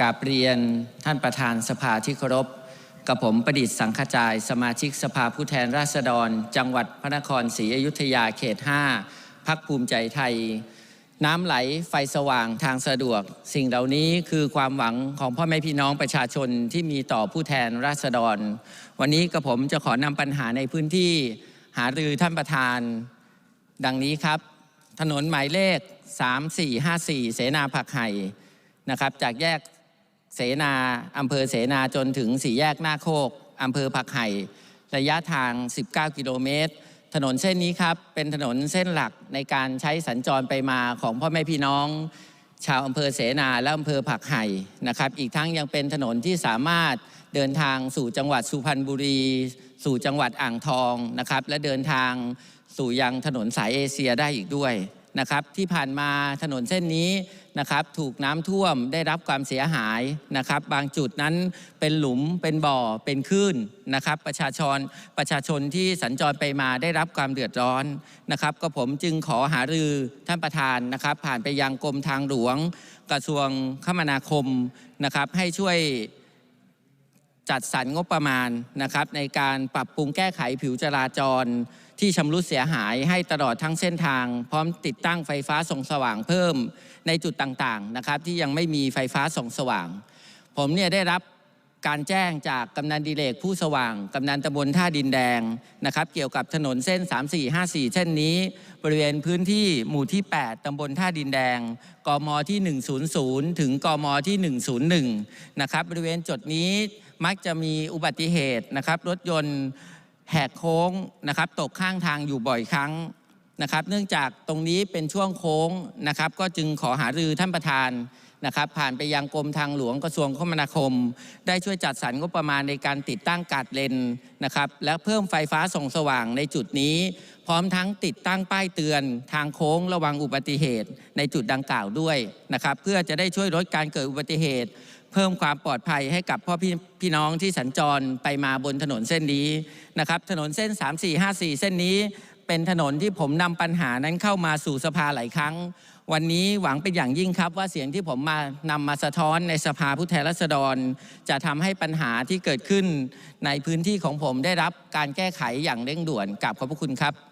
กาบเรียนท่านประธานสภาที่เคารพ กับผมประดิษฐ์สังขจาย สมาชิกสภาผู้แทนราษฎร จังหวัดพระนครศรีอยุธยาเขต 5พักภูมิใจไทย น้ำไหลไฟสว่างทางสะดวก สิ่งเหล่านี้คือความหวังของพ่อแม่พี่น้องประชาชนที่มีต่อผู้แทนราษฎร วันนี้กับผมจะขอนำปัญหาในพื้นที่หารือท่านประธาน ดังนี้ครับ ถนนหมายเลข 3454 เสนาผักไห่นะครับจากแยก เสนาอำเภอเสนาจนถึงสี่แยกหน้าโคกอำเภอผักไห่ระยะทาง 19 กิโลเมตร ถนนเส้นนี้ครับ เป็นถนนเส้นหลักในการใช้สัญจรไปมาของพ่อแม่พี่น้อง ชาวอำเภอเสนาและอำเภอผักไห่นะครับ อีกทั้งยังเป็นถนนที่สามารถเดินทางสู่จังหวัดสุพรรณบุรี สู่จังหวัดอ่างทองนะครับ และเดินทางสู่ยังถนนสายเอเชียได้อีกด้วย นะครับที่ผ่านมาถนนเส้นนี้นะครับถูกน้ำท่วมได้รับความเสียหายนะครับ บางจุดนั้นเป็นหลุมเป็นบ่อเป็นคลื่นนะครับ ประชาชนประชาชนที่สัญจรไปมาได้รับความเดือดร้อนนะครับ ก็ผมจึงขอหารือท่านประธานนะครับ ผ่านไปยังกรมทางหลวง กระทรวงคมนาคมนะครับให้ช่วย จัดสรรงบประมาณนะครับในการปรับปรุงแก้ไขผิวจราจร ที่ชำรุดเสียหายให้ตลอดทั้งเส้นทาง พร้อมติดตั้งไฟฟ้าส่องสว่างเพิ่มในจุดต่างๆนะครับที่ยังไม่มีไฟฟ้าส่องสว่าง ผมเนี่ยได้รับ การแจ้งจากกำนันดิเลกผู้สว่าง กำนันตำบลท่าดินแดงนะครับ เกี่ยวกับถนนเส้น 3454 เส้นนี้ บริเวณพื้นที่หมู่ที่ 8 ตำบลท่าดินแดง กมที่ 100 ถึงกมที่ 101 นะครับบริเวณจุดนี้มักจะมีอุบัติเหตุนะครับ รถยนต์แหกโค้งนะครับ ตกข้างทางอยู่บ่อยครั้งนะครับ เนื่องจากตรงนี้เป็นช่วงโค้งนะครับ ก็จึงขอหารือท่านประธาน นะครับผ่านไปยังกรมทางหลวงกระทรวงคมนาคม ได้ช่วยจัดสรรงบประมาณในการติดตั้งกาดเลนนะครับและเพิ่มไฟฟ้าส่องสว่างในจุดนี้ พร้อมทั้งติดตั้งป้ายเตือน ทางโค้งระวังอุบัติเหตุ ในจุดดังกล่าวด้วยนะครับเพื่อจะได้ช่วยลดการเกิดอุบัติเหตุ เพิ่มความปลอดภัยให้กับพ่อพี่พี่น้องที่สัญจรไปมาบนถนนเส้นนี้นะครับถนนเส้น 3454 เส้นนี้ เป็นถนนที่ผมนำปัญหานั้นเข้ามาสู่สภาหลายครั้ง วันนี้หวังเป็นอย่างยิ่งครับ ว่าเสียงที่ผมมานำมาสะท้อนในสภาผู้แทนราษฎร จะทำให้ปัญหาที่เกิดขึ้นในพื้นที่ของผมได้รับการแก้ไขอย่างเร่งด่วนกับขอบพระคุณครับ